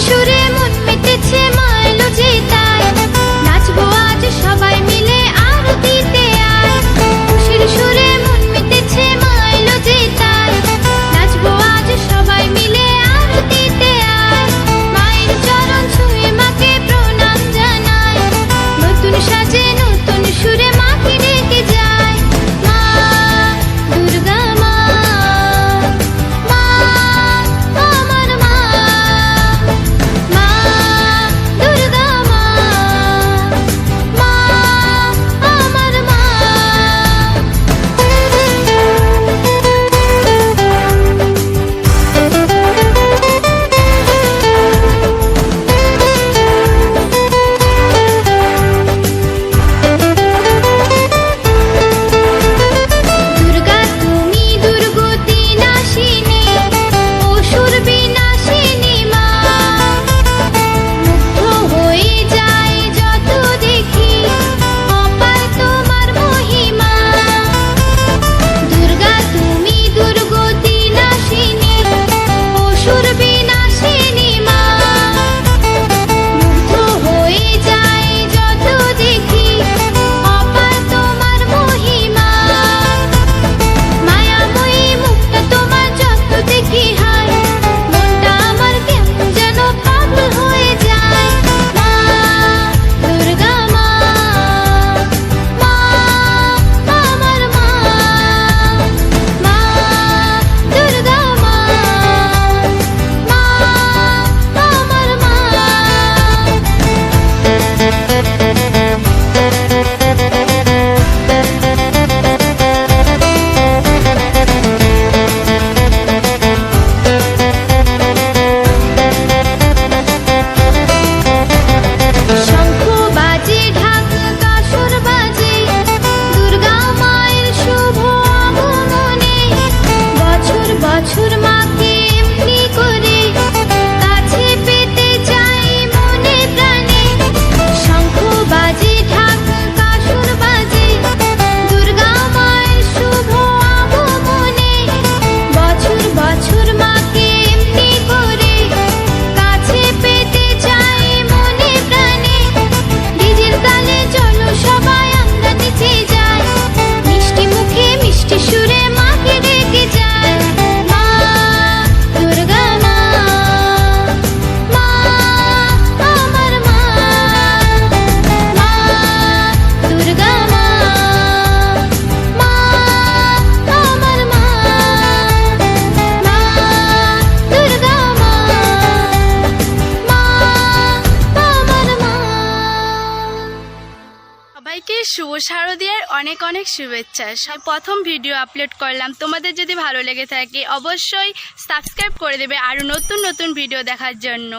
Shoot it শুভ শারদীয়ার অনেক অনেক শুভেচ্ছা। সব প্রথম ভিডিও আপলোড করলাম। তোমাদের যদি ভালো লেগে থাকে, অবশ্যই সাবস্ক্রাইব করে দেবে। আরও নতুন নতুন ভিডিও দেখার জন্য।